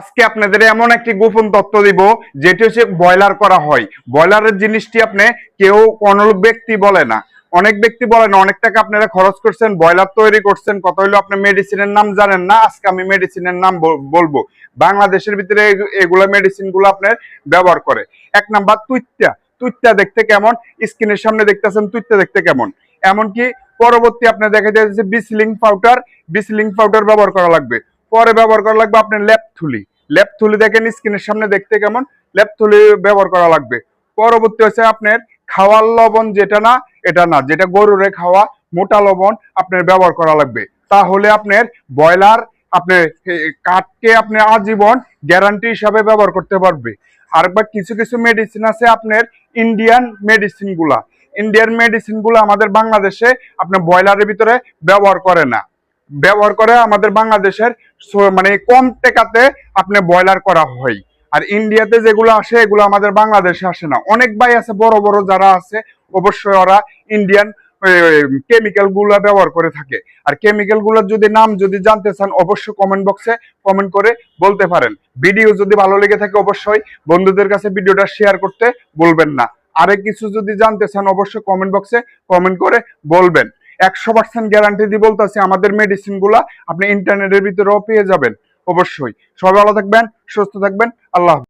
আজকে আপনাদের এমন একটি গোপন তথ্য দিব, যেটি হচ্ছে ব্রয়লার করা হয়। ব্রয়লারের জিনিসটি আপনি কেউ কোনো ব্যক্তি বলে না। অনেক ব্যক্তি বলেন অনেক টাকা আপনারা খরচ করছেন, ব্রয়লার তৈরি করছেন, কত হইল আপনি মেডিসিনের নাম জানেন না, আজকে আমি মেডিসিনের নাম বলব। বাংলাদেশের ভিতরে এগু- এগুলা মেডিসিনগুলো আপনার ব্যবহার করে। এক নাম্বার তুইত্যা তুইত্যা দেখতে কেমন? স্কিনের সামনে দেখতেছেন তুইত্যা দেখতে কেমন? এমনকি পরবর্তী আপনার দেখা যায় যে বিসলিং পাউডার বিসলিং পাউডার ব্যবহার করা লাগবে। পরে ব্যবহার করা লাগবে আপনার ল্যাপ থুলি। ল্যাপ থুলি দেখেন স্কিনের সামনে দেখতে কেমন? ল্যাপ থুলি ব্যবহার করা লাগবে। পরবর্তী হচ্ছে আপনার খাওয়ার লবণ যেটা না, এটা না। যেটা গরুরে খাওয়া, মোটা লবণ আপনার ব্যবহার করা লাগবে। তাহলে আপনার ব্রয়লার, আপনার কাঠকে আপনি আজীবন গ্যারান্টি হিসাবে ব্যবহার করতে পারবে। আর বা কিছু কিছু মেডিসিন আছে আপনার ইন্ডিয়ান মেডিসিনগুলা ইন্ডিয়ান মেডিসিনগুলো আমাদের বাংলাদেশে আপনার ব্রয়লারের ভিতরে ব্যবহার করে না। ব্যবহার করে আমাদের বাংলাদেশের মানে কম টাকাতে আপনি ব্রয়লার করা হয়। আর ইন্ডিয়াতে যেগুলো আসে, এগুলো আমাদের বাংলাদেশে আসে না। অনেক ভাই আছে, বড় বড় যারা আছে, অবশ্যই ওরা ইন্ডিয়ান কেমিক্যালগুলো ব্যবহার করে থাকে। আর কেমিক্যালগুলোর যদি নাম যদি জানতে চান, অবশ্যই কমেন্ট বক্সে কমেন্ট করে বলতে পারেন। ভিডিও যদি ভালো লেগে থাকে, অবশ্যই বন্ধুদের কাছে ভিডিওটা শেয়ার করতে বলবেন না। আরেক কিছু যদি জানতে চান, অবশ্যই কমেন্ট বক্সে কমেন্ট করে বলবেন। একশো পার্সেন্ট গ্যারান্টি দিয়ে বলতেছি, আমাদের মেডিসিনগুলা আপনি ইন্টারনেটের ভিতরেও পেয়ে যাবেন। অবশ্যই। সবাই ভালো থাকবেন, সুস্থ থাকবেন। আল্লাহ।